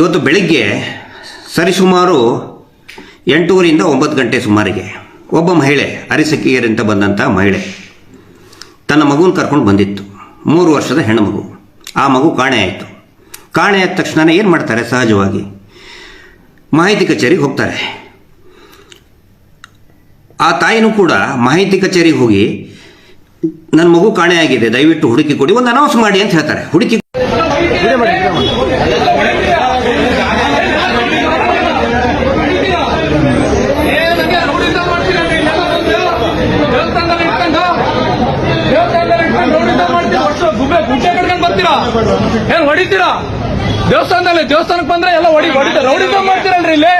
ಇವತ್ತು ಬೆಳಿಗ್ಗೆ ಸರಿಸುಮಾರು ಎಂಟೂರಿಂದ ಒಂಬತ್ತು ಗಂಟೆ ಸುಮಾರಿಗೆ ಒಬ್ಬ ಮಹಿಳೆ, ಅರಿಸಕಿಯರಿಂದ ಬಂದಂಥ ಮಹಿಳೆ ತನ್ನ ಮಗುನ ಕರ್ಕೊಂಡು ಬಂದಿತ್ತು. ಮೂರು ವರ್ಷದ ಹೆಣ್ಣು ಮಗು. ಆ ಮಗು ಕಾಣೆ ಆಯಿತು. ಕಾಣೆ ಆದ ತಕ್ಷಣ ಏನು ಮಾಡ್ತಾರೆ? ಸಹಜವಾಗಿ ಮಾಹಿತಿ ಕಚೇರಿಗೆ ಹೋಗ್ತಾರೆ. ಆ ತಾಯಿನೂ ಕೂಡ ಮಾಹಿತಿ ಕಚೇರಿಗೆ ಹೋಗಿ, ನನ್ನ ಮಗು ಕಾಣೆ ಆಗಿದೆ, ದಯವಿಟ್ಟು ಹುಡುಕಿ ಕೊಡಿ, ಒಂದು ಅನೌನ್ಸ್ ಮಾಡಿ ಅಂತ ಹೇಳ್ತಾರೆ. ಹುಡುಕಿ ಏನಂಗೆ ರೌಡಿತ ಮಾಡ್ತೀರಲ್ರಿ ಇಲ್ಲೆಲ್ಲ ಬಂದು ದೇವಸ್ಥಾನದಲ್ಲಿ ಇಟ್ಕೊಂಡು ದೇವಸ್ಥಾನದಲ್ಲಿ ಇಟ್ಕೊಂಡು ರೌಡಿತ ಮಾಡ್ತೀರಾ ವರ್ಷ ಗುಬ್ಬೆ ಗುಡ್ಡೆ ಕಟ್ಕೊಂಡು ಬರ್ತೀರಾ ಏನ್ ಹೊಡಿತೀರಾ ದೇವಸ್ಥಾನದಲ್ಲಿ ದೇವಸ್ಥಾನಕ್ಕೆ ಬಂದ್ರೆ ಎಲ್ಲ ಹೊಡಿ ಹೊಡಿತ ರೌಡಿತ ಮಾಡ್ತೀರಲ್ರಿ ಇಲ್ಲಿ?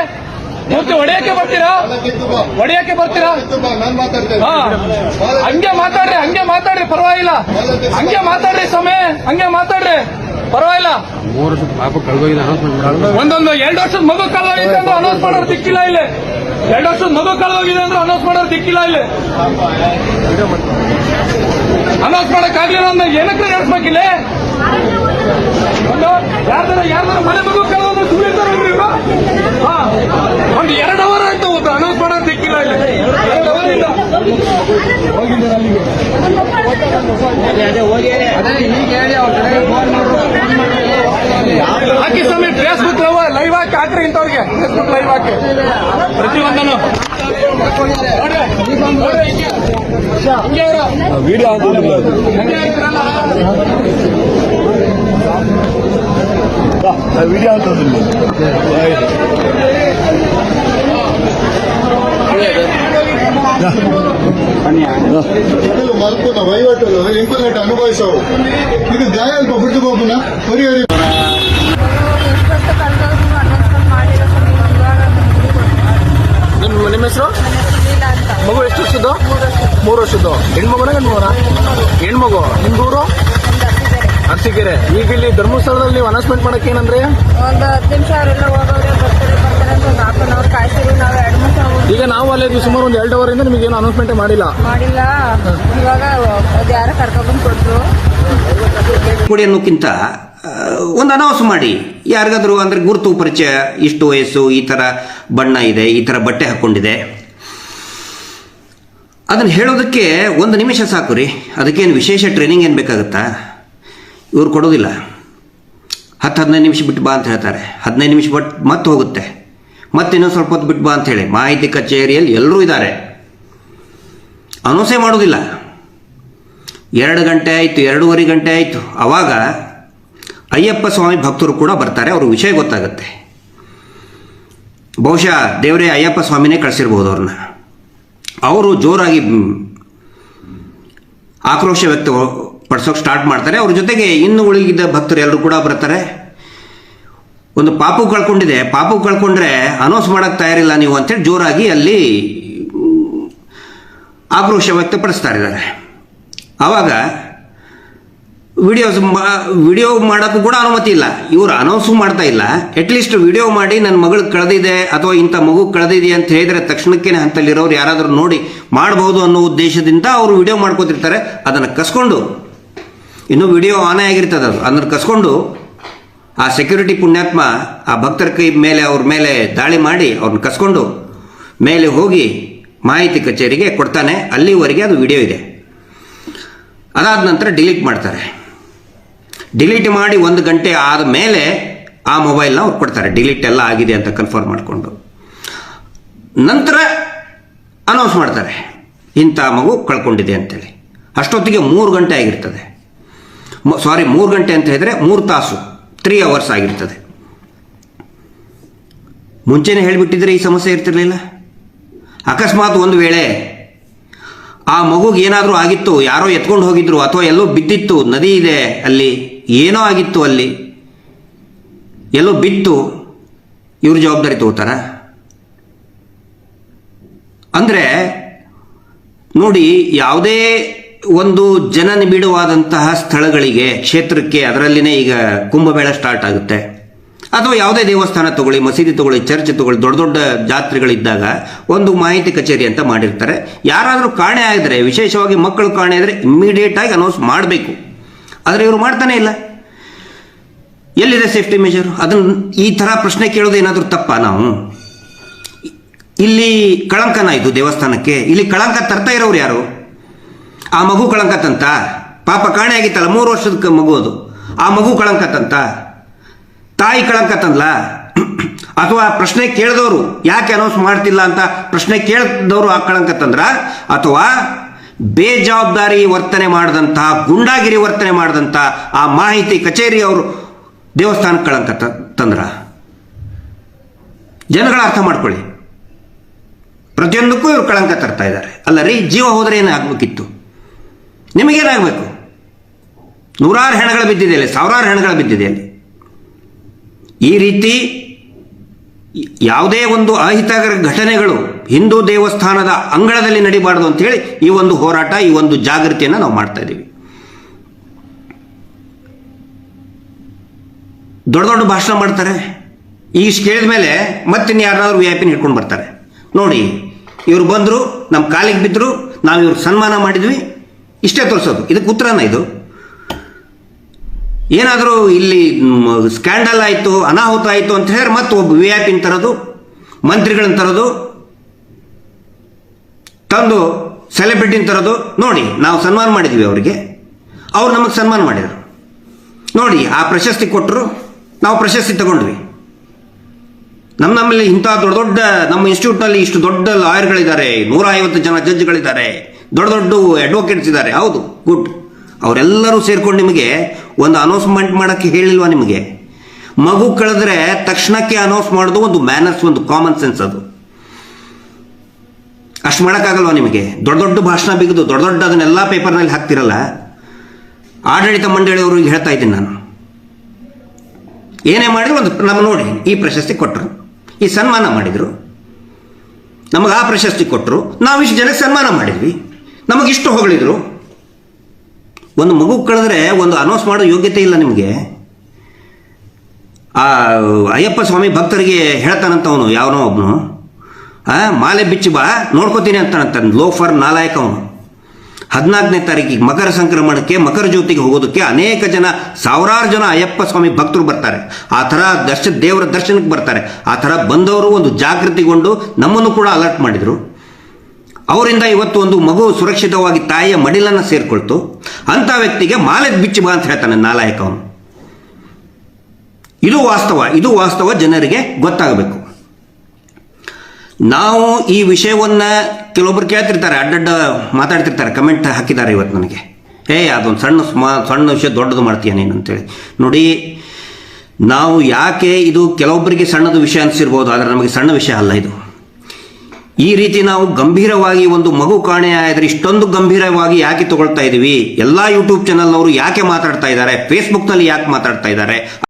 ಮತ್ತೆ ಹೊಡೆಯಕ್ಕೆ ಬರ್ತೀರಾ? ಹೊಡೆಯಕ್ಕೆ ಬರ್ತೀರಾ? ನಾನ್ ಮಾತಾಡ್ತೇನೆ. ಹಾ ಹಂಗೆ ಮಾತಾಡ್ರಿ ಹಂಗೆ ಮಾತಾಡ್ರಿ ಪರವಾಗಿಲ್ಲ. ಹಂಗೆ ಮಾತಾಡ್ರಿ ಸಮಯ ಹಂಗೆ ಮಾತಾಡ್ರಿ. ಪರವಾಗಿಲ್ಲ. ಮೂರು ವರ್ಷದ ಪಾಪ ಕಳ್ದೋಗಿದೆ ಒಂದೊಂದು ಎರಡು ವರ್ಷದ ಮಗು ಕಳ್ದೋಗಿದೆ ಅಂದ್ರೆ ಅನೌನ್ಸ್ ಮಾಡೋರು ದಿಕ್ಕಿಲ್ಲ ಇಲ್ಲಿ. ಎರಡು ವರ್ಷದ ಮಗು ಕಳ್ದೋಗಿದೆ ಅಂದ್ರೆ ಅನೌನ್ಸ್ ಮಾಡೋರು ದಿಕ್ಕಿಲ್ಲ ಇಲ್ಲಿ. ಅನೌನ್ಸ್ ಮಾಡಕ್ ಆಗ್ಲಿಲ್ಲ ಅಂದ್ರೆ ಏನಕ್ಕೆ ನಡೆಸ್ಬೇಕಿಲ್ಲ ಯಾರ್ದಾರ ಯಾರ್ದಾರ ಮನೆ ಮಗು ಕಳೆದೋದ್ರೆ ಸುಳಿತಾರಲ್ರಿ ಇವ್ರು? ಹಾ. ಒಂದು ಎರಡು ಅವರ್ ಆಯ್ತು ಒಂದು ಅನೌನ್ಸ್ ಮಾಡೋರು ಇಲ್ಲ ಇಲ್ಲಿ. ಎರಡು ಅವರ್ ಇಲ್ಲ. ಹಾಕಿ ಸ್ವಾಮಿ ಫೇಸ್ಬುಕ್ ಲೈವ್ ಹಾಕಿ ಹಾಕ್ರಿ ಇಂಥವ್ರಿಗೆ. ಫೇಸ್ಬುಕ್ ಲೈವ್ ಹಾಕಿ. ಪ್ರತಿಯೊಂದನು ನೋಡ್ರಿ, ವಿಡಿಯೋ ಮಲ್ಪುನ ವಹಿವಾಟು ಇಂಪುನೇಟ್ ಅನುಭವಿಸವು ಇದು ಗಾಯ ಅಲ್ಪ ಬಿಟ್ಟು ಹೋಗುನ ಪರಿಹರಿ ನಿಮ್ಮ ಹೆಸರು? ಮಗು ಎಷ್ಟು ವರ್ಷದ್ದು ಮೂರು ವರ್ಷದ್ದು ಹೆಣ್ಮಗುನ ಗಂಡು ಮಗುನ ಹೆಣ್ಮಗು ನಿಮ್ದು ಊರು ಒಂದು ಹತ್ತಿದ್ದಾರೆ ಅರಸೀಕೆರೆ ಈಗ ಇಲ್ಲಿ ಧರ್ಮಸ್ಥಳದಲ್ಲಿ ನೀವು ಅನೌನ್ಸ್ಮೆಂಟ್ ಮಾಡಕ್ಕೆ ಏನಂದ್ರೆ? ಒಂದು ಹತ್ತು ನಿಮಿಷ ಅವರೆಲ್ಲ ಹೋಗೋರೆ ಬರ್ತಾರೆ ಬರ್ತಾರೆ ಅಂತ ಒಂದು ಹಾಫ್ ಅನ್ ಅವರ್ ಕಾಯ್ತೀವಿ ನಾವು ಎರಡು ಮೂರು ಈಗ ನಾವು ಅಲ್ಲಿ ಸುಮಾರು ಒಂದು ಎರಡು ಅವರಿಂದ ನಿಮಗೆ ಏನು ಅನೌನ್ಸ್ಮೆಂಟ್ ಮಾಡಿಲ್ಲ. ಮಾಡಿಲ್ಲ. ಇವಾಗ ಅದು ಯಾರೋ ಕರ್ಕೊಂಡ್ಬಂದು ಕೊಟ್ಟರು ಕೊಡಿ ಅನ್ನೋಕ್ಕಿಂತ ಒಂದು ಅನೌನ್ಸ್ ಮಾಡಿ. ಯಾರಿಗಾದರೂ ಅಂದ್ರೆ ಗುರುತು ಪರಿಚಯ ಇಷ್ಟು ವಯಸ್ಸು ಈ ಥರ ಬಣ್ಣ ಇದೆ ಈ ಥರ ಬಟ್ಟೆ ಹಾಕ್ಕೊಂಡಿದೆ ಅದನ್ನು ಹೇಳೋದಕ್ಕೆ ಒಂದು ನಿಮಿಷ ಸಾಕು ರೀ. ಅದಕ್ಕೇನು ವಿಶೇಷ ಟ್ರೈನಿಂಗ್ ಏನು ಬೇಕಾಗುತ್ತಾ? ಇವ್ರು ಕೊಡೋದಿಲ್ಲ ಹತ್ತು ಹದಿನೈದು ನಿಮಿಷ ಬಿಟ್ಟು ಬಾ ಅಂತ ಹೇಳ್ತಾರೆ. ಹದಿನೈದು ನಿಮಿಷ ಬಿಟ್ಟು ಮತ್ತೆ ಹೋಗುತ್ತೆ. ಮತ್ತೆ ಇನ್ನೊಂದು ಸ್ವಲ್ಪ ಹೊತ್ತು ಬಿಟ್ಟು ಬಾ ಅಂತ ಹೇಳಿ. ಮಾಹಿತಿ ಕಚೇರಿಯಲ್ಲಿ ಎಲ್ಲರೂ ಇದ್ದಾರೆ. ಅನೌನ್ಸೇ ಮಾಡೋದಿಲ್ಲ ಎರಡು ಗಂಟೆ ಆಯಿತು, ಎರಡೂವರೆ ಗಂಟೆ ಆಯಿತು. ಆವಾಗ ಅಯ್ಯಪ್ಪ ಸ್ವಾಮಿ ಭಕ್ತರು ಕೂಡ ಬರ್ತಾರೆ. ಅವ್ರ ವಿಷಯ ಗೊತ್ತಾಗುತ್ತೆ. ಬಹುಶಃ ದೇವರೇ ಅಯ್ಯಪ್ಪ ಸ್ವಾಮಿನೇ ಕಳಿಸಿರ್ಬೋದು ಅವ್ರನ್ನ. ಅವರು ಜೋರಾಗಿ ಆಕ್ರೋಶ ವ್ಯಕ್ತ ಪಡಿಸೋಕೆ ಸ್ಟಾರ್ಟ್ ಮಾಡ್ತಾರೆ. ಅವ್ರ ಜೊತೆಗೆ ಇನ್ನು ಉಳಿಗಿದ್ದ ಭಕ್ತರು ಎಲ್ಲರೂ ಕೂಡ ಬರ್ತಾರೆ. ಒಂದು ಪಾಪು ಕಳ್ಕೊಂಡಿದೆ. ಪಾಪು ಕಳ್ಕೊಂಡ್ರೆ ಅನೌನ್ಸ್ ಮಾಡೋಕ್ಕೆ ತಯಾರಿಲ್ಲ ನೀವು ಅಂತೇಳಿ ಜೋರಾಗಿ ಅಲ್ಲಿ ಆಕ್ರೋಶ ವ್ಯಕ್ತಪಡಿಸ್ತಾ ಇದ್ದಾರೆ. ಆವಾಗ ವಿಡಿಯೋಸ್ ವಿಡಿಯೋ ಮಾಡೋಕ್ಕೂ ಕೂಡ ಅನುಮತಿ ಇಲ್ಲ. ಇವರು ಅನೌನ್ಸು ಮಾಡ್ತಾ ಇಲ್ಲ. ಅಟ್ಲೀಸ್ಟ್ ವಿಡಿಯೋ ಮಾಡಿ ನನ್ನ ಮಗಳು ಕಳೆದಿದೆ ಅಥವಾ ಇಂಥ ಮಗು ಕಳೆದಿದೆ ಅಂತ ಹೇಳಿದರೆ ತಕ್ಷಣಕ್ಕೆ ಹಂತಲ್ಲಿರೋರು ಯಾರಾದರೂ ನೋಡಿ ಮಾಡಬಹುದು ಅನ್ನೋ ಉದ್ದೇಶದಿಂದ ಅವರು ವಿಡಿಯೋ ಮಾಡ್ಕೋತಿರ್ತಾರೆ. ಅದನ್ನು ಕಸ್ಕೊಂಡು ಇನ್ನೂ ವಿಡಿಯೋ ಆನ್ ಆಗಿರ್ತದೆ ಅದು. ಅದನ್ನು ಕಸ್ಕೊಂಡು ಆ ಸೆಕ್ಯೂರಿಟಿ ಪುಣ್ಯಾತ್ಮ ಆ ಭಕ್ತರ ಕೈ ಮೇಲೆ, ಅವ್ರ ಮೇಲೆ ದಾಳಿ ಮಾಡಿ ಅವ್ರನ್ನ ಕಸ್ಕೊಂಡು ಮೇಲೆ ಹೋಗಿ ಮಾಹಿತಿ ಕಚೇರಿಗೆ ಕೊಡ್ತಾನೆ. ಅಲ್ಲಿವರೆಗೆ ಅದು ವಿಡಿಯೋ ಇದೆ. ಅದಾದ ನಂತರ ಡಿಲೀಟ್ ಮಾಡ್ತಾರೆ. ಡಿಲೀಟ್ ಮಾಡಿ ಒಂದು ಗಂಟೆ ಆದ ಮೇಲೆ ಆ ಮೊಬೈಲ್ನ ಅವ್ರು ಕೊಡ್ತಾರೆ ಡಿಲೀಟ್ ಎಲ್ಲ ಆಗಿದೆ ಅಂತ ಕನ್ಫರ್ಮ್ ಮಾಡಿಕೊಂಡು. ನಂತರ ಅನೌನ್ಸ್ ಮಾಡ್ತಾರೆ. ಇಂಥ ಮಗು ಕಳ್ಕೊಂಡಿದೆ ಅಂತೇಳಿ. ಅಷ್ಟೊತ್ತಿಗೆ ಮೂರು ಗಂಟೆ ಆಗಿರ್ತದೆ. ಸಾರಿ ಮೂರು ಗಂಟೆ ಅಂತ ಹೇಳಿದರೆ ಮೂರು ತಾಸು ತ್ರೀ ಅವರ್ಸ್ ಆಗಿರ್ತದೆ. ಮುಂಚೆನೇ ಹೇಳಿಬಿಟ್ಟಿದ್ರೆ ಈ ಸಮಸ್ಯೆ ಇರ್ತಿರಲಿಲ್ಲ. ಅಕಸ್ಮಾತ್ ಒಂದು ವೇಳೆ ಆ ಮಗುಗೆ ಏನಾದರೂ ಆಗಿತ್ತು, ಯಾರೋ ಎತ್ಕೊಂಡು ಹೋಗಿದ್ರು, ಅಥವಾ ಎಲ್ಲೋ ಬಿದ್ದಿತ್ತು, ನದಿ ಇದೆ ಅಲ್ಲಿ, ಏನೋ ಆಗಿತ್ತು ಅಲ್ಲಿ, ಎಲ್ಲೋ ಬಿತ್ತು, ಇವ್ರ ಜವಾಬ್ದಾರಿ ತಗೋತಾರ? ಅಂದರೆ, ನೋಡಿ, ಯಾವುದೇ ಒಂದು ಜನನಿಬಿಡವಾದಂತಹ ಸ್ಥಳಗಳಿಗೆ, ಕ್ಷೇತ್ರಕ್ಕೆ, ಅದರಲ್ಲಿನೇ ಈಗ ಕುಂಭಮೇಳ ಸ್ಟಾರ್ಟ್ ಆಗುತ್ತೆ. ಅಥವಾ ಯಾವುದೇ ದೇವಸ್ಥಾನ ತಗೊಳ್ಳಿ, ಮಸೀದಿ ತಗೊಳ್ಳಿ ಚರ್ಚ್ ತಗೊಳ್ಳಿ, ದೊಡ್ಡ ದೊಡ್ಡ ಜಾತ್ರೆಗಳಿದ್ದಾಗ ಒಂದು ಮಾಹಿತಿ ಕಚೇರಿ ಅಂತ ಮಾಡಿರ್ತಾರೆ. ಯಾರಾದರೂ ಕಾಣೆ ಆಗಿದ್ರೆ, ವಿಶೇಷವಾಗಿ ಮಕ್ಕಳು ಕಾಣೆ ಆದರೆ ಇಮ್ಮಿಡಿಯೇಟ್ ಆಗಿ ಅನೌನ್ಸ್ ಮಾಡಬೇಕು. ಆದರೆ ಇವರು ಮಾಡ್ತಾನೆ ಇಲ್ಲ. ಎಲ್ಲಿದೆ ಸೇಫ್ಟಿ ಮೆಜರ್ ಅದನ್ನು ಈ ಥರ ಪ್ರಶ್ನೆ ಕೇಳೋದು ಏನಾದರೂ ತಪ್ಪಾ ನಾವು? ಇಲ್ಲಿ ಕಳಂಕನ ಇದು ದೇವಸ್ಥಾನಕ್ಕೆ. ಇಲ್ಲಿ ಕಳಂಕ ತರ್ತಾ ಇರೋರು ಯಾರು? ಆ ಮಗು ಕಳಂಕ ತಂತ ಪಾಪ ಕಾಣೆ ಆಗಿತ್ತಲ್ಲ, ಮೂರು ವರ್ಷದ ಮಗು ಅದು. ಆ ಮಗು ಕಳಂಕ ತಂತ ತಾಯಿ ಕಳಂಕ ತಂದ್ಲ ಅಥವಾ ಪ್ರಶ್ನೆ ಕೇಳಿದವರು ಯಾಕೆ ಅನೌನ್ಸ್ ಮಾಡ್ತಿಲ್ಲ ಅಂತ ಪ್ರಶ್ನೆ ಕೇಳಿದವರು ಆ ಕಳಂಕ ತಂದ್ರ ಅಥವಾ ಬೇಜವಾಬ್ದಾರಿ ವರ್ತನೆ ಮಾಡಿದಂತಹ ಗುಂಡಾಗಿರಿ ವರ್ತನೆ ಮಾಡಿದಂಥ ಆ ಮಾಹಿತಿ ಕಚೇರಿ ಅವರು ದೇವಸ್ಥಾನ ಕಳಂಕ ತಂದ್ರ ಜನಗಳ ಅರ್ಥ ಮಾಡ್ಕೊಳ್ಳಿ. ಪ್ರತಿಯೊಂದಕ್ಕೂ ಇವರು ಕಳಂಕ ತರ್ತಾ ಇದ್ದಾರೆ. ಅಲ್ಲ ರೀ, ಜೀವ ಏನು ಏನಾಗಬೇಕಿತ್ತು? ನಿಮಗೇನಾಗಬೇಕು? ನೂರಾರು ಹೆಣಗಳು ಬಿದ್ದಿದೆ ಅಲ್ಲಿ, ಸಾವಿರಾರು ಹೆಣಗಳು ಬಿದ್ದಿದೆ ಅಲ್ಲಿ. ಈ ರೀತಿ ಯಾವುದೇ ಒಂದು ಅಹಿತಕರ ಘಟನೆಗಳು ಹಿಂದೂ ದೇವಸ್ಥಾನದ ಅಂಗಳದಲ್ಲಿ ನಡಿಬಾರ್ದು ಅಂತೇಳಿ ಈ ಒಂದು ಹೋರಾಟ, ಈ ಒಂದು ಜಾಗೃತಿಯನ್ನು ನಾವು ಮಾಡ್ತಾ ಇದ್ದೀವಿ ದೊಡ್ಡ ದೊಡ್ಡ ಭಾಷಣ ಮಾಡ್ತಾರೆ. ಇಷ್ಟು ಕೇಳಿದ ಮೇಲೆ ಮತ್ತಿನ್ನು ಯಾರನ್ನಾದ್ರೂ ವಿ ಐ ಪಿನ ಹಿಡ್ಕೊಂಡು ಬರ್ತಾರೆ. ನೋಡಿ, ಇವ್ರು ಬಂದರು ನಮ್ಮ ಕಾಲಿಗೆ ಬಿದ್ದರು ನಾವು ಇವ್ರಿಗೆ ಸನ್ಮಾನ ಮಾಡಿದ್ವಿ. ಇಷ್ಟೇ ತೋರಿಸೋದು. ಇದಕ್ಕೆ ಉತ್ತರನ ಇದು? ಏನಾದರೂ ಇಲ್ಲಿ ಸ್ಕ್ಯಾಂಡಲ್ ಆಯಿತು, ಅನಾಹುತ ಆಯಿತು ಅಂತ ಹೇಳಿದ್ರೆ ಮತ್ತೆ ಒಬ್ಬ ವಿ ಐ ಪಿನ ತರೋದು, ಮಂತ್ರಿಗಳನ್ನ ತರೋದು, ತಂದು ಸೆಲೆಬ್ರಿಟಿನ ತರೋದು, ನೋಡಿ, ನಾವು ಸನ್ಮಾನ ಮಾಡಿದ್ವಿ ಅವರಿಗೆ. ಅವ್ರು ನಮಗೆ ಸನ್ಮಾನ ಮಾಡಿದರು. ನೋಡಿ, ಆ ಪ್ರಶಸ್ತಿ ಕೊಟ್ಟರು, ನಾವು ಪ್ರಶಸ್ತಿ ತಗೊಂಡ್ವಿ. ನಮ್ಮ ನಮ್ಮಲ್ಲಿ ಇಂಥ ದೊಡ್ಡ ದೊಡ್ಡ, ನಮ್ಮ ಇನ್ಸ್ಟಿಟ್ಯೂಟ್ನಲ್ಲಿ ಇಷ್ಟು ದೊಡ್ಡ ಲಾಯರ್ಗಳಿದ್ದಾರೆ ನೂರ ಐವತ್ತು ಜನ ಜಡ್ಜ್ಗಳಿದ್ದಾರೆ ದೊಡ್ಡ ದೊಡ್ಡ ಅಡ್ವೊಕೇಟ್ಸ್ ಇದ್ದಾರೆ. ಹೌದು ಗುಡ್ ಅವರೆಲ್ಲರೂ ಸೇರ್ಕೊಂಡು ನಿಮಗೆ ಒಂದು ಅನೌನ್ಸ್ಮೆಂಟ್ ಮಾಡೋಕ್ಕೆ ಹೇಳಿಲ್ವಾ ನಿಮಗೆ? ಮಗು ಕಳೆದ್ರೆ ತಕ್ಷಣಕ್ಕೆ ಅನೌನ್ಸ್ ಮಾಡೋದು ಒಂದು ಮ್ಯಾನರ್ಸ್ ಒಂದು ಕಾಮನ್ ಸೆನ್ಸ್ ಅದು. ಅಷ್ಟು ಮಾಡೋಕ್ಕಾಗಲ್ವಾ ನಿಮಗೆ? ದೊಡ್ಡ ದೊಡ್ಡ ಭಾಷಣ ಬಿಗಿದು ದೊಡ್ಡ ದೊಡ್ಡ ಅದನ್ನೆಲ್ಲ ಪೇಪರ್ನಲ್ಲಿ ಹಾಕ್ತಿರಲ್ಲ? ಆಡಳಿತ ಮಂಡಳಿಯವ್ರಿಗೆ ಹೇಳ್ತಾ ಇದ್ದೀನಿ ನಾನು. ಏನೇ ಮಾಡಿದ್ರು ಒಂದು ನಮ್ಮ ನೋಡಿ, ಈ ಪ್ರಶಸ್ತಿ ಕೊಟ್ಟರು. ಈ ಸನ್ಮಾನ ಮಾಡಿದರು. ನಮಗೆ ಆ ಪ್ರಶಸ್ತಿ ಕೊಟ್ಟರು. ನಾವು ಇಷ್ಟು ಜನಕ್ಕೆ ಸನ್ಮಾನ ಮಾಡಿದ್ವಿ. ನಮಗಿಷ್ಟು ಹೊಗಳಿದ್ರು. ಒಂದು ಮಗು ಕಳೆದ್ರೆ ಒಂದು ಅನೌನ್ಸ್ ಮಾಡೋ ಯೋಗ್ಯತೆ ಇಲ್ಲ ನಿಮಗೆ. ಆ, ಅಯ್ಯಪ್ಪ ಸ್ವಾಮಿ ಭಕ್ತರಿಗೆ ಹೇಳ್ತಾನಂತವನು, ಯಾವನೋ ಒಬ್ಬನು ಮಾಲೆ ಬಿಚ್ಚಿ ಬಾ, ನೋಡ್ಕೋತೀನಿ ಅಂತಾನಂತ, ಲೋಫರ್ ನಾಲಾಯಕ ಅವನು. ಹದಿನಾಲ್ಕನೇ ತಾರೀಕಿಗೆ ಮಕರ ಸಂಕ್ರಮಣಕ್ಕೆ, ಮಕರ ಜ್ಯೋತಿಗೆ ಹೋಗೋದಕ್ಕೆ ಅನೇಕ ಜನ, ಸಾವಿರಾರು ಜನ ಅಯ್ಯಪ್ಪ ಸ್ವಾಮಿ ಭಕ್ತರು ಬರ್ತಾರೆ. ಆ ಥರ ದರ್ಶನ, ದೇವರ ದರ್ಶನಕ್ಕೆ ಬರ್ತಾರೆ. ಆ ಥರ ಬಂದವರು ಒಂದು ಜಾಗೃತಿಗೊಂಡು ನಮ್ಮನ್ನು ಕೂಡ ಅಲರ್ಟ್ ಮಾಡಿದರು. ಅವರಿಂದ ಇವತ್ತು ಒಂದು ಮಗು ಸುರಕ್ಷಿತವಾಗಿ ತಾಯಿಯ ಮಡಿಲನ್ನು ಸೇರಿಕೊಳ್ತು. ಅಂಥ ವ್ಯಕ್ತಿಗೆ ಮಾಲೆದ್ ಬಿಚ್ಚಿ ಬಾ ಅಂತ ಹೇಳ್ತಾನೆ ನಾಲಾಯಕ ಅವನು. ಇದು ವಾಸ್ತವ ಇದು ವಾಸ್ತವ ಜನರಿಗೆ ಗೊತ್ತಾಗಬೇಕು. ನಾವು ಈ ವಿಷಯವನ್ನು ಕೆಲವೊಬ್ರು ಕೇಳ್ತಿರ್ತಾರೆ, ಅಡ್ಡಡ್ಡ ಮಾತಾಡ್ತಿರ್ತಾರೆ, ಕಮೆಂಟ್ ಹಾಕಿದ್ದಾರೆ ಇವತ್ತು ನನಗೆ. ಏಯ್ ಅದೊಂದು ಸಣ್ಣ ಸ್ಮಾ, ಸಣ್ಣ ವಿಷಯ ದೊಡ್ಡದು ಮಾಡ್ತೀಯ ನೀನು ಅಂತೇಳಿ. ನೋಡಿ, ನಾವು ಯಾಕೆ ಇದು ಕೆಲವೊಬ್ಬರಿಗೆ ಸಣ್ಣದು ವಿಷಯ ಅನಿಸಿರ್ಬೋದು, ಆದರೆ ನಮಗೆ ಸಣ್ಣ ವಿಷಯ ಅಲ್ಲ ಇದು. ಈ ರೀತಿ ನಾವು ಗಂಭೀರವಾಗಿ ಒಂದು ಮಗು ಕಾಣೆ ಆದರೆ ಇಷ್ಟೊಂದು ಗಂಭೀರವಾಗಿ ಯಾಕೆ ತಗೊಳ್ತಾ ಇದೀವಿ? ಎಲ್ಲ ಯೂಟ್ಯೂಬ್ ಚಾನಲ್ನವರು ಯಾಕೆ ಮಾತಾಡ್ತಾ ಇದ್ದಾರೆ? ಫೇಸ್ಬುಕ್ನಲ್ಲಿ ಯಾಕೆ ಮಾತಾಡ್ತಾ ಇದ್ದಾರೆ?